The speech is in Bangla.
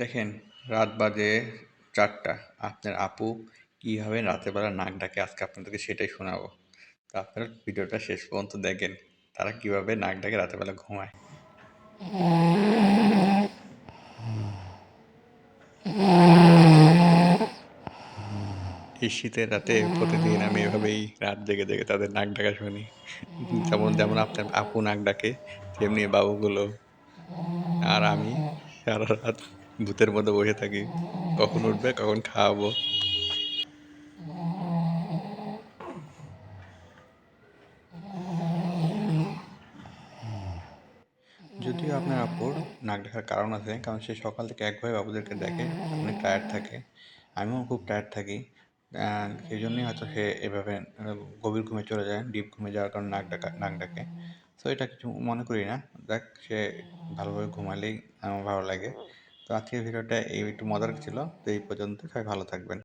দেখেন, রাত বাজে চারটা। আপনার আপু কীভাবে রাতের বেলা নাক ডাকে, আজকে আপনাদেরকে সেটাই শোনাবো। তো আপনারা ভিডিওটা শেষ পর্যন্ত দেখেন, তারা কীভাবে নাক ডাকে রাতের বেলা ঘুমায়। এই শীতের রাতে প্রতিদিন আমি এভাবেই রাত জেগে জেগে তাদের নাক ডাকা শুনি। যেমন যেমন আপনার আপু নাক ডাকে, তেমনি বাবুগুলো আর আমি সারা রাত ভূতের মধ্যে বসে থাকি। কখন উঠবে, কখন খাওয়াবো। যদিও আপনার আপুর নাক ডাকার কারণ আছে, কারণ সে সকাল থেকে একভাবে বাবুদেরকে দেখে অনেক টায়ার্ড থাকে। আমিও খুব টায়ার্ড থাকি। সেই জন্যই হয়তো সে এভাবে গভীর ঘুমে চলে যায় ডিপ ঘুমে যাওয়ার কারণে নাক ডাকা, নাক ডাকে। তো এটা কিছু মনে করি না। দেখ সে ভালোভাবে ঘুমালেই আমার ভালো লাগে। তো আজকের ভিডিওটা এই একটু মজার ছিল। তো এই পর্যন্ত সবাই ভালো থাকবেন।